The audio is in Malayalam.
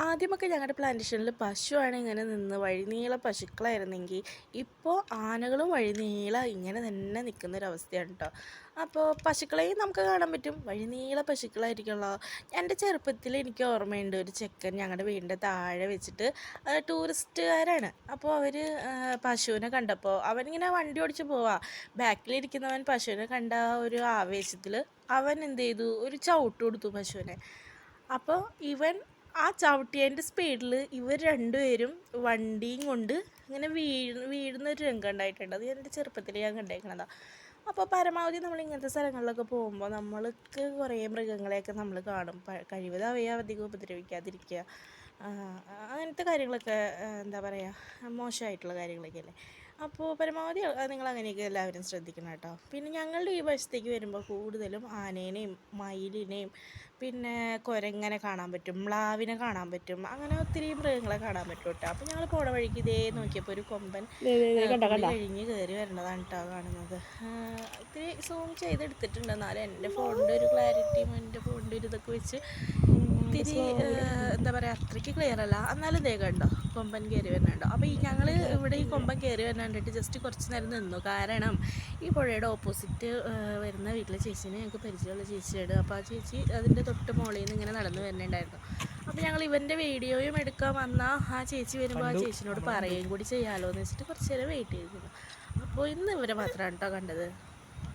ആദ്യമൊക്കെ ഞങ്ങളുടെ പ്ലാന്റേഷനിൽ പശുവാണ് ഇങ്ങനെ നിന്ന് വഴിനീള പശുക്കളായിരുന്നെങ്കിൽ ഇപ്പോൾ ആനകളും വഴിനീള ഇങ്ങനെ തന്നെ നിൽക്കുന്ന ഒരു അവസ്ഥയാണ് കേട്ടോ അപ്പോൾ പശുക്കളെയും നമുക്ക് കാണാൻ പറ്റും. വഴിനീള പശുക്കളായിരിക്കുമല്ലോ എന്റെ ചെറുപ്പത്തിൽ എനിക്ക് ഓർമ്മയുണ്ട് ഒരു ചെക്കൻ ഞങ്ങളുടെ വീടിന്റെ താഴെ വെച്ചിട്ട് ടൂറിസ്റ്റുകാരാണ്. അപ്പോൾ അവർ പശുവിനെ കണ്ടപ്പോൾ അവനിങ്ങനെ വണ്ടി ഓടിച്ച് പോവാ. ബാക്കിലിരിക്കുന്നവൻ പശുവിനെ കണ്ട ഒരു ആവേശത്തിൽ അവൻ എന്ത് ചെയ്തു ഒരു ചവിട്ട് കൊടുത്തു പശുവിനെ. അപ്പോൾ ഇവൻ ആ ചവിട്ടിയതിന്റെ സ്പീഡിൽ ഇവർ രണ്ടുപേരും വണ്ടിയും കൊണ്ട് ഇങ്ങനെ വീഴ് വീഴുന്ന ഒരു രംഗം ഉണ്ടായിട്ടുണ്ട്. അത് എന്റെ ചെറുപ്പത്തിൽ ഞാൻ കണ്ടേക്കണതാണ് അപ്പോൾ പരമാവധി നമ്മൾ ഇങ്ങനത്തെ സ്ഥലങ്ങളിലൊക്കെ പോകുമ്പോൾ നമ്മൾക്ക് കുറേ മൃഗങ്ങളെയൊക്കെ നമ്മൾ കാണും. കഴിവതും അവയെ അധികം ഉപദ്രവിക്കാതിരിക്കുക. അങ്ങനത്തെ കാര്യങ്ങളൊക്കെ എന്താ പറയുക മോശമായിട്ടുള്ള കാര്യങ്ങളൊക്കെ അല്ലേ അപ്പോൾ പരമാവധി നിങ്ങൾ അങ്ങനെയൊക്കെ എല്ലാവരും ശ്രദ്ധിക്കണം കേട്ടോ. പിന്നെ ഞങ്ങളുടെ ഈ വശത്തേക്ക് വരുമ്പോൾ കൂടുതലും ആനേനെയും മയിലിനെയും പിന്നെ കുരങ്ങനെ കാണാൻ പറ്റും മ്ലാവിനെ കാണാൻ പറ്റും അങ്ങനെ ഒത്തിരി മൃഗങ്ങളെ കാണാൻ പറ്റും കേട്ടോ. അപ്പോൾ ഞങ്ങൾ പോണ വഴിക്ക് ഇതേ നോക്കിയപ്പോൾ ഒരു കൊമ്പൻ കഴിഞ്ഞ് കയറി വരണതാണ് കേട്ടോ കാണുന്നത്. ഒത്തിരി ഇത്തിരി സൂം ചെയ്തെടുത്തിട്ടുണ്ട്. എന്നാലും എന്റെ ഫോണിന്റെ ഒരു ക്ലാരിറ്റിയും എന്റെ ഫോണിന്റെ ഒരു ഇതൊക്കെ വെച്ച് ഇത്തിരി ആ, എന്താ പറയുക അത്രയ്ക്ക് ക്ലിയർ അല്ല. എന്നാലും ദേ കണ്ടോ കൊമ്പൻ കയറി വരുന്നുണ്ടോ? അപ്പോൾ ഈ ഞങ്ങൾ ഇവിടെ ഈ കൊമ്പൻ കയറി വരുന്ന കണ്ടിട്ട് ജസ്റ്റ് കുറച്ച് നേരം നിന്നു. കാരണം ഈ പുഴയുടെ ഓപ്പോസിറ്റ് വരുന്ന വീട്ടിലെ ചേച്ചീനെ ഞങ്ങൾക്ക് പരിചയമുള്ള ചേച്ചിയാണ് അപ്പോൾ ആ ചേച്ചി അതിന്റെ തൊട്ട് മുകളിൽ നിന്ന് ഇങ്ങനെ നടന്നു വരുന്നുണ്ടായിരുന്നു. അപ്പോൾ ഞങ്ങൾ ഇവന്റെ വീഡിയോയും എടുക്കാൻ വന്നാൽ ആ ചേച്ചി വരുമ്പോൾ ആ ചേച്ചിനോട് പറയുകയും കൂടി ചെയ്യാമല്ലോ എന്ന് വെച്ചിട്ട് കുറച്ച് നേരം വെയിറ്റ് ചെയ്തിരുന്നു. അപ്പോൾ ഇന്ന് ഇവരെ മാത്രമാണ് കേട്ടോ കണ്ടത്.